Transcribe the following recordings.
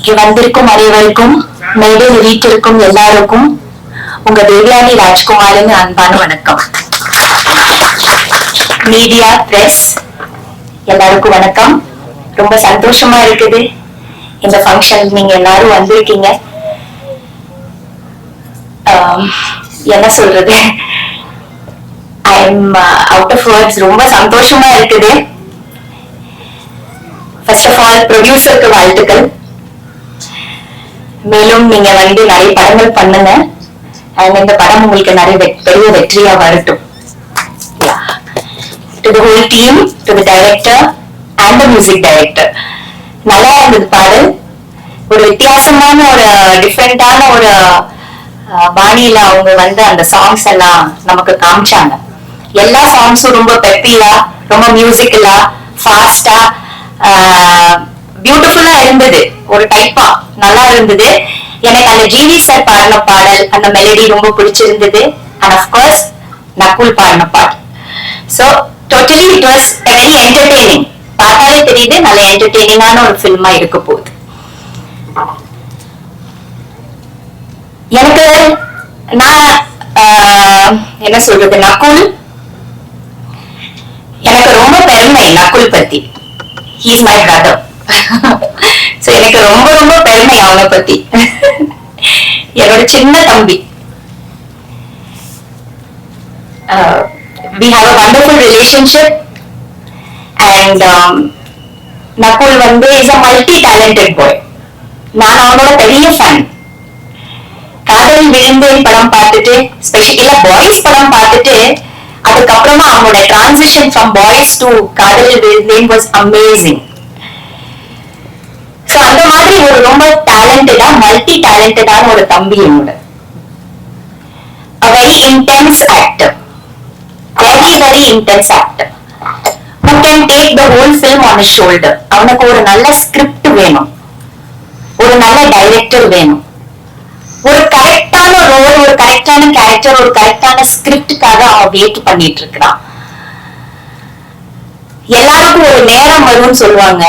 இங்கே வந்திருக்கும் அனைவருக்கும் மேடையில் வீட்டிற்கும் எல்லாருக்கும் உங்க தேவயானி ராஜ்குமாரின் அன்பான வணக்கம். மீடியா பிரஸ் எல்லாருக்கும் வணக்கம். ரொம்ப சந்தோஷமா இருக்குது. இந்த ஃபங்க்ஷன் நீங்க எல்லாரும் வந்திருக்கீங்க. என்ன சொல்றது? I am out of words ரொம்ப சந்தோஷமா இருக்குது. ஃபர்ஸ்ட் ஆஃப் ஆல் ப்ரொடியூசருக்கு வாழ்த்துக்கள். மேலும் நீங்க வந்து நிறைய படங்கள் பண்ணுங்க. அண்ட் இந்த படம் உங்களுக்கு நிறைய பெரிய வெற்றியா வரட்டும். To the whole team to the director and the music director நல்லா இருந்தது பாடு. ஒரு வித்தியாசமான ஒரு டிஃப்ரெண்டான ஒரு பாணியில அவங்க வந்து அந்த சாங்ஸ் எல்லாம் நமக்கு காமிச்சாங்க. எல்லா சாங்ஸும் ரொம்ப பெப்பியா ரொம்ப மியூசிக்கலா ஃபாஸ்டா பியூட்டிஃபுல்லா இருந்தது. ஒரு டைப்பா நல்லா இருந்தது. எனக்கு அந்த ஜிவி சார் பாடின பாடல் அந்த மெலடி ரொம்ப பிடிச்சிருந்தது. அண்ட் அஃப்கோர்ஸ் நக்குல் பாடின பாடல் so totally it was very entertaining பார்த்தாலே தெரியுது நல்ல என்டர்டெய்னிங்கான ஒரு ஃபில்மா இருக்க போகுது. எனக்கு நான் ஆஹ், என்ன சொல்றது நக்குல் எனக்கு ரொம்ப பெருமை நக்குல் பத்தி. ஹீஸ் மை பிரதர் எனக்கு ரொம்ப ரொம்ப பெருமை அவனை பத்தி. என்னோட சின்ன தம்பி. We have a wonderful relationship and Nakul வந்து is a multi talented boy நான் அவனோட பெரிய ஃபேன் காதல் விழுந்தேன் படம் பார்த்துட்டு ஸ்பெஷலா பாய்ஸ் படம் பார்த்துட்டு அதுக்கப்புறமா அவனோட டிரான்சிஷன் ஃப்ரம் பாய்ஸ் டு காதல் விழுந்தேன் வாஸ் அமேசிங் மாதிரி ஒரு ரொம்ப டேலண்டடா மல்டி டேலண்டடான ஒரு தம்பி என்னோட. Very intense actor very very intense actor who can take the whole whole on shoulder அவனுக்கு ஒரு நல்ல ஸ்கிரிப்ட் வேணும். ஒரு நல்ல டைரக்டர் வேணும். ஒரு கரெக்டான ரோல் ஒரு கரெக்டான கேரக்டர் ஒரு கரெக்டான ஸ்கிரிப்டுக்காக அவன் வெயிட் பண்ணிட்டு இருக்கிறான். எல்லாருக்கும் ஒரு நேரம் வரும்னு சொல்லுவாங்க.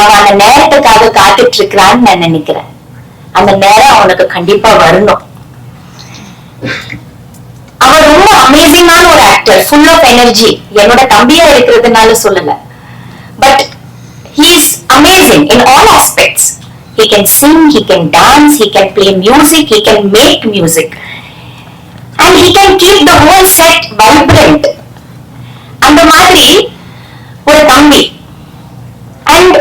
அவன் அந்த நேரத்துக்காக காத்துட்டு இருக்கிறான்னு நான் நினைக்கிறேன். அந்த நேரம் அவனுக்கு கண்டிப்பா வரணும். அவன் ரொம்ப அமேசிங்கான ஒரு ஆக்டர் ஃபுல் ஆஃப் எனர்ஜி என்னோட தம்பியா இருக்கிறதுனால சொல்லல. But he is amazing in all aspects. He can sing he can dance he can play music he can make music. And he can keep the whole set அந்த மாதிரி ஒரு தம்பி. And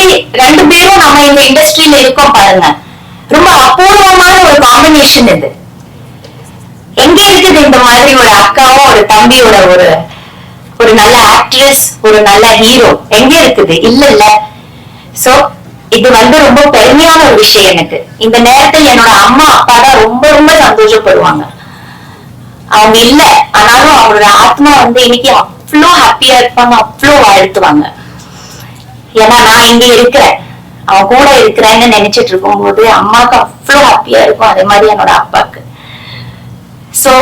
ஒரு ரெண்டு பேரும் நம்ம இந்த இண்டஸ்ட்ரியில இருக்கோம் பாருங்க. ரொம்ப அபூர்வமான ஒரு காம்பினேஷன் இது. எங்க இருக்குது இந்த மாதிரி ஒரு அக்காவும் ஒரு தம்பியோட ஒரு ஒரு நல்ல ஆக்ட்ரஸ் ஒரு நல்ல ஹீரோ எங்க இருக்குது? இல்ல இல்ல சோ இது வந்து ரொம்ப பெருமையான ஒரு விஷயம் எனக்கு. இந்த நேரத்தில் என்னோட அம்மா அப்பா தான் ரொம்ப ரொம்ப சந்தோஷப்படுவாங்க. அவங்க இல்ல. ஆனாலும் அவங்களோட ஆத்மா வந்து இன்னைக்கு அவ்வளோ ஹாப்பியா இருப்பாங்க அவ்வளோ வாழ்த்துவாங்க. ஏன்னா நான் இங்க இருக்கிறேன். அவன் கூட இருக்கிறேன்னு நினைச்சிட்டு இருக்கும்போது அம்மாவுக்கு அவ்வளவு ஹாப்பியா இருக்கும். அதே மாதிரி என்னோட அப்பாவுக்கு. சோ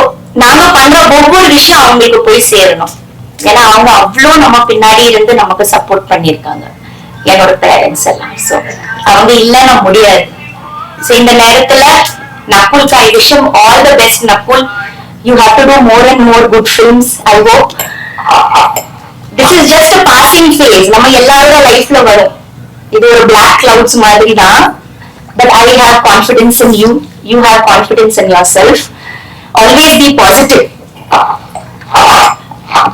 நாம பண்ற ஒவ்வொரு விஷயம் அவங்களுக்கு போய் சேரணும். ஏன்னா அவங்க அவ்வளோ நம்ம பின்னாடி இருந்து நமக்கு சப்போர்ட் பண்ணியிருக்காங்க. என்னோட பேரண்ட்ஸ் எல்லாம். சோ அவங்க இல்லைன்னா முடியாது. சோ இந்த நேரத்துல Nakul I wish all the best Nakul. You have to do more and more good films I hope this is just a passing phase நம்ம எல்லாரோட லைஃப்ல வரும். இது ஒரு பிளாக் கிளவுட்ஸ் மாதிரி தான் but I have confidence in you you have confidence in yourself always be positive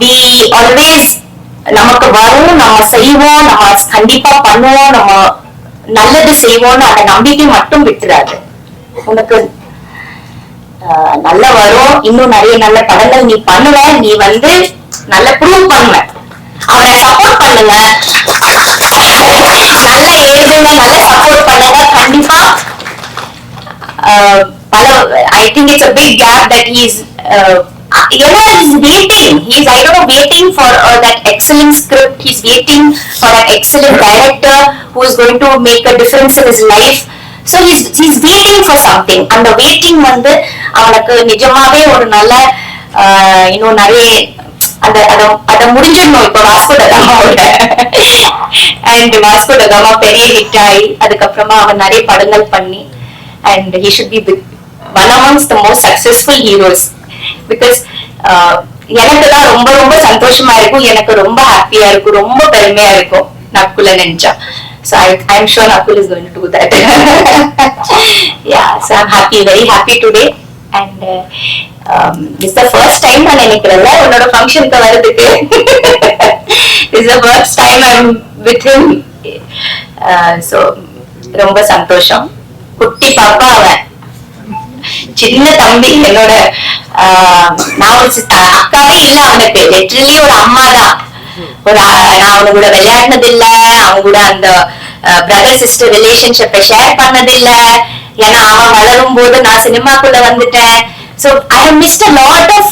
be always நமக்கு வரும் நம்ம செய்வோம் நம்ம கண்டிப்பா பண்ணுவோம் நம்ம நல்லது செய்வோம்னு அந்த நம்பிக்கை மட்டும் விட்டுறாது. உனக்கு நல்ல வரும். இன்னும் நிறைய நல்ல படங்கள் நீ பண்ணுவ. நீ வந்து நல்ல ப்ரூவ் பண்ணுவ. அவரை சப்போர்ட் பண்ணுங்க நல்ல எழுதுங்க நல்ல சப்போர்ட் பண்ணுங்க கண்டிப்பா uh, பல I think it's a big gap that he is uh, ஏன்னா he's waiting he's I don't know waiting for uh, that excellent script he's waiting for that excellent director who is going to make a difference in his life so he's he's waiting for something அந்த waiting வந்து அவனுக்கு நிஜமாவே ஒரு நல்ல uh, இன்னும் நிறைய அந்த அத அத முடிஞ்சிடணும். இப்ப வாஸ்கோ டகாமாவோட அண்ட் வாஸ்கோ டகாமா பெரிய ஹிட் ஆகி அதுக்கப்புறமா அவன் நிறைய படங்கள் பண்ணி and he should be one amongst the most successful heroes because எனக்கு தான் ரொம்ப ரொம்ப சந்தோஷமா இருக்கும். எனக்கு ரொம்ப ஹாப்பியா இருக்கும். ரொம்ப பெருமையா இருக்கும். நக்குல நினைச்சா So I, I'm sure Nakul is going to do that. yeah, so I'm happy, very happy today. And uh, Um, it's this is the நான் நினைக்கிறேன்ல உன்னோட ஃபங்க்ஷனுக்கு வரதுக்கு it's is the time time I'm with him. Uh, ரொம்ப சந்தோஷம். குட்டி பாப்பா அவன். சின்ன தம்பி என்னோட ஆஹ், நான் ஒரு அக்காவே இல்ல அவனுக்கு லிட்டரலி ஒரு அம்மா தான். ஒரு நான் அவனு கூட விளையாடினது இல்ல அவன் கூட அந்த பிரதர் சிஸ்டர் ரிலேஷன்ஷிப்பை ஷேர் பண்ணது இல்ல ஏன்னா அவன் வளரும் போது நான் சினிமாக்குள்ள வந்துட்டேன். So I have missed a lot of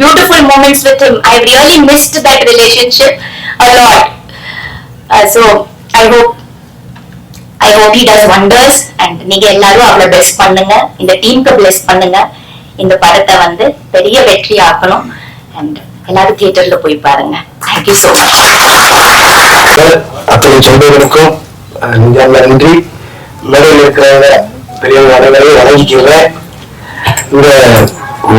beautiful moments with him. I really missed that relationship a lot. Uh, so I hope I hope he does wonders and நீங்க எல்லாரும் அவளை பிளஸ் பண்ணுங்க. இந்த டீமுக்கு பிளஸ் பண்ணுங்க. இந்த படத்தை வந்து பெரிய வெற்றி ஆக்கணும். அண்ட் எல்லாரும் தியேட்டர்ல போய் பாருங்க. தேங்க்யூ ஸோ மச் அத்தனை சொந்தங்களுக்கும் நன்றி. மேடையில் இருக்கிறவங்க பெரியவங்க அனைவரையும் வணங்கிக்கிறேன். இந்த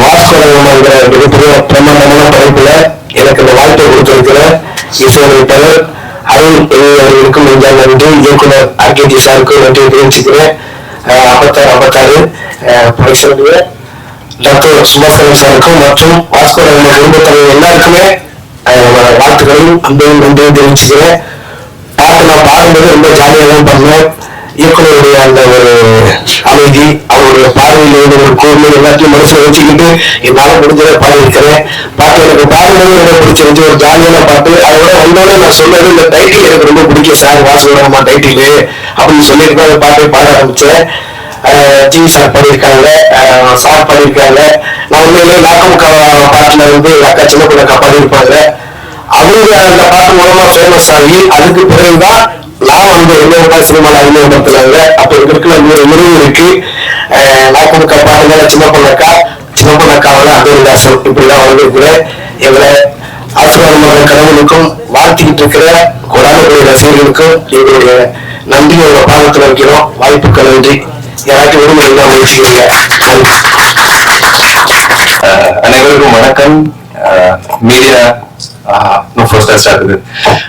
வாஸ்கோடங்கிற மிகப்பெரிய பிரமாண்டமான படைப்புல எனக்கு இந்த வாய்ப்பை கொடுத்திருக்கிற இசையமைப்பாளர் அருண் அவர்களுக்கும் நெஞ்சார்ந்த நன்றி. இயக்குனர் ஆர்கேஜி சாருக்கும் நன்றி தெரிவிச்சுக்கிறேன். அஹ், ஐம்பத்தாறு ஐம்பத்தாறு பரிசனுடைய டாக்டர் சுபாஸ்கரன் சாருக்கும் மற்றும் வாஸ்கோடங்கிற குடும்பத்தினர் எல்லாருக்குமே வாழ்த்துக்களையும் அன்பையும் நன்றியும் தெரிவிச்சுக்கிறேன். பாட்டு நான் பாடும்போது ரொம்ப ஜாலியாக தான் பண்ணுவேன் இயக்குனருடைய அந்த ஒரு அமைதி அவருடைய பார்வையில் இருந்த ஒரு கூர்மை எல்லாத்தையும் மனசுல வச்சுக்கிட்டு என்னால முடிஞ்சதை பாடியிருக்கிறேன் பாட்டு எனக்கு பாடுறது ரொம்ப பிடிச்சிருந்துச்சு. ஒரு ஜாலியான பாட்டு. அதோட வந்தோடனே நான் சொன்னது இந்த டைட்டில் எனக்கு ரொம்ப பிடிக்கும். சார் வாசுவரமா டைட்டில் அப்படின்னு சொல்லிட்டு அந்த பாட்டை பாட ஆரம்பிச்சேன். ஜிவி சார் பண்ணியிருக்காங்க. சார் பண்ணியிருக்காங்க. நான் உண்மையிலே நாக்கம் பாட்டுல வந்து அக்கா சின்ன பிள்ளைக்கா பாடியிருப்பாங்க அவங்க அந்த பாட்டு மூலமா ஃபேமஸ் ஆகி அதுக்கு பிறகுதான் நான் வந்து என்ன சினிமால அறிமுகப்படுத்துறாங்க அப்ப இருக்கிற இன்னொரு உணர்வு இருக்கு. நான் கொடுக்க பாருங்க சின்ன பொண்ணக்கா சின்ன பொண்ணக்காவோட அகோரிதாசன் இப்படிலாம் வந்திருக்கிறேன் எங்களை ஆசீர்வாதமான கடவுளுக்கும் வாழ்த்திக்கிட்டு இருக்கிற கொடாமக்கூடிய ரசிகர்களுக்கும் எங்களுடைய நன்றியோட பாதத்தில் வைக்கிறோம் வாய்ப்புக்கு நன்றி. யாராச்சும் உரிமை என்ன முயற்சிக்கிறீங்க அஹ் அனைவருக்கும் வணக்கம். மீடியா நான் ஃபர்ஸ்ட் ஸ்டார்ட் ஆகுது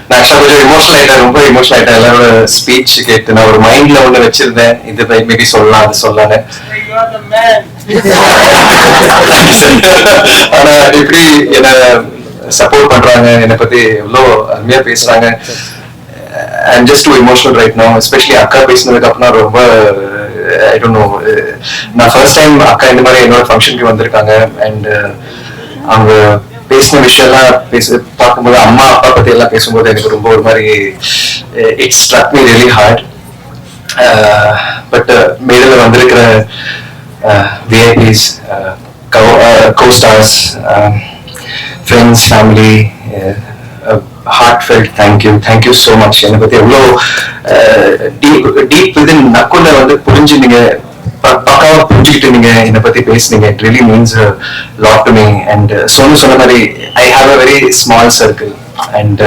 நான் ஆக்சுவலா கொஞ்சம் இமோஷனல் ஆயிட்டேன் ரொம்ப இமோஷனல் ஆயிட்டேன் எல்லாரோட ஸ்பீச் கேட்டு நான் ஒரு மைண்ட்ல ஒண்ணு வச்சிருந்தேன் இது மேபி சொல்லலாம் அது சொல்லலான்னு ஆனா இப்படி என்ன சப்போர்ட் பண்றாங்க என்னை பத்தி எவ்வளோ அருமையா பேசுறாங்க I'm just too emotional right no especially அக்கா பேசினதுக்கு அப்புறம் ரொம்ப ஐ டோன்ட் நோ நான் ஃபர்ஸ்ட் டைம் அக்கா இந்த மாதிரி என்னோட ஃபங்க்ஷனுக்கு வந்திருக்காங்க அண்ட் அவங்க பேசின விஷயம்லாம் பேச பார்க்கும்போது அம்மா அப்பா பத்தி எல்லாம் பேசும்போது எனக்கு ரொம்ப ஒரு மாதிரி it's struck me really hard but மேடையில் வந்திருக்கிற VIPs costars friends family heartfelt thank you thank you so much என்னை பத்தி எவ்வளோ டீப் டீப் விதின் நக்குள்ள வந்து புரிஞ்சு நீங்க பக்காவா புரிஞ்சுக்கிட்டு நீங்க என்னை பத்தி பேசுனீங்க. It really means lot to me and Sonu சொன்ன மாதிரி I have a very small circle and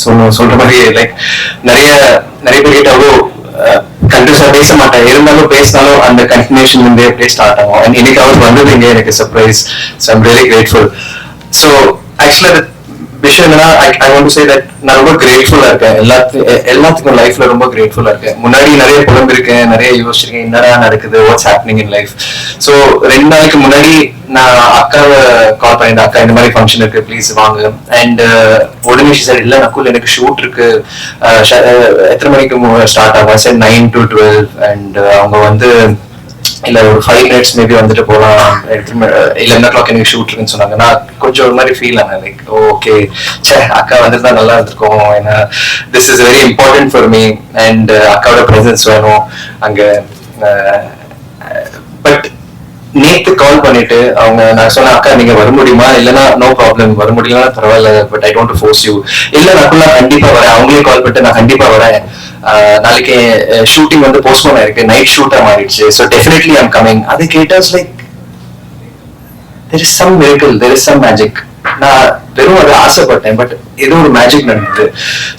Sonu சொல்ற மாதிரி லைக் நிறைய நிறைய பேர் கிட்ட அவ்வளோ uh, கண்டிப்பா பேச மாட்டேன். இருந்தாலும் பேசினாலும் அந்த கண்டினியூஷன் வந்து அப்படியே ஸ்டார்ட் ஆகும். அண்ட் இன்னைக்கு அவர் வந்தது எனக்கு surprise so I'm really grateful so ஆக்சுவலா விஷயம் என்னன்னா ஐ வாண்ட் சே தட் நான் ரொம்ப கிரேட்ஃபுல்லா இருக்கேன். எல்லாத்து எல்லாத்துக்கும் லைஃப்ல ரொம்ப கிரேட்ஃபுல்லா இருக்கேன். முன்னாடி நிறைய புலம்பிருக்கேன் நிறைய யோசிச்சிருக்கேன் என்னடா நடக்குது what's happening in life so ரெண்டு நாளைக்கு முன்னாடி நான் அக்காவை கால் பண்ணியிருந்தேன். அக்கா இந்த மாதிரி ஃபங்க்ஷன் இருக்கு ப்ளீஸ் வாங்க. அண்ட் uh, உடனே சார் இல்ல நக்குல் எனக்கு ஷூட் இருக்கு. எத்தனை மணிக்கு ஸ்டார்ட் ஆகும்? Sir nine to twelve and அவங்க வந்து இல்ல ஒரு ஃபைவ் மினிட்ஸ் மேபி வந்துட்டு போலாம். லெவன் ஓ கிளாக் எனக்கு ஷூட் இருக்குன்னு சொன்னாங்க. நான் கொஞ்சம் ஒரு மாதிரி ஃபீல் ஆனேன். லைக் ஓகே சே அக்கா தான் நல்லா இருந்திருக்கும். ஏன்னா this is very important for me and அக்காவோட ப்ரெசன்ஸ் வேணும். அங்க பட் நேத்து கால் பண்ணிட்டு அவங்க நான் சொன்னேன் அக்கா நீங்க வர முடியுமா? இல்லைன்னா நோ ப்ராப்ளம் வர முடியலன்னா பரவாயில்ல but I don't force you இல்ல நான் கண்டிப்பா வரேன். அவங்களே கால் பண்ணிட்டு நான் கண்டிப்பா வரேன். நாளைக்கு ஷூட்டிங் வந்து போஸ்ட்போன் ஆயிருக்கு. நைட் ஷூட்டா மாறிடுச்சு. ஸோ டெஃபினெட்லி ஐம் கமிங் அது கேட்டாஸ் like there is some miracle there is some magic நான் வெறும் அது ஆசைப்பட்டேன் பட் ஏதோ ஒரு மேஜிக் நடந்தது.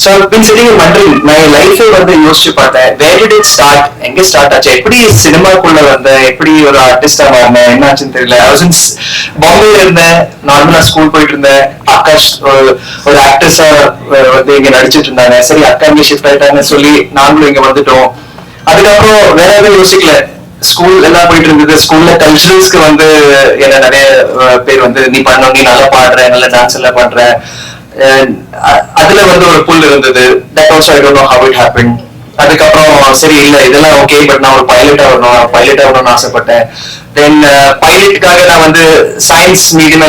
ஸோ பின் சரி மண்டல் நான் என் லைஃபே வந்து யோசிச்சு பார்த்தேன் வேர் டிட் இட் ஸ்டார்ட் எங்க ஸ்டார்ட் ஆச்சு? எப்படி சினிமாக்குள்ள வந்தேன் எப்படி ஒரு ஆர்டிஸ்டா மாறினேன் என்னாச்சுன்னு தெரியல. I பாம்பேல இருந்தேன் நார்மலா ஸ்கூல் போயிட்டு இருந்தேன். ஆகாஷ் ஒரு- ஆக்டர்ஸா வந்து இங்க நடிச்சிட்டு இருந்தாங்க. சரி அக்கா இங்க ஷிஃப்ட் ஆயிட்டாங்கன்னு சொல்லி நாங்களும் இங்க வந்துட்டோம். அதுக்கப்புறம் வேற எதுவும் யோசிக்கல. ஸ்கூல் எல்லாம் போயிட்டு இருந்தது. ஸ்கூல்ல கல்ச்சரல்ஸ்க்கு வந்து என்ன நிறைய பேர் வந்து நீ பண்ணணும் நீ நல்லா பாடுற நல்லா டான்ஸ் எல்லாம் பண்ற. அதுல வந்து ஒரு புல் இருந்தது. That also I don't know how it happen அதுக்கப்புறம் சரி இல்ல இதெல்லாம் ஓகே பட் நான் ஒரு பைலட் ஆகணும் பைலட் ஆகணும்னு ஆசைப்பட்டேன். தென் பைலட்டுக்காக நான் வந்து சயின்ஸ் மீடியம்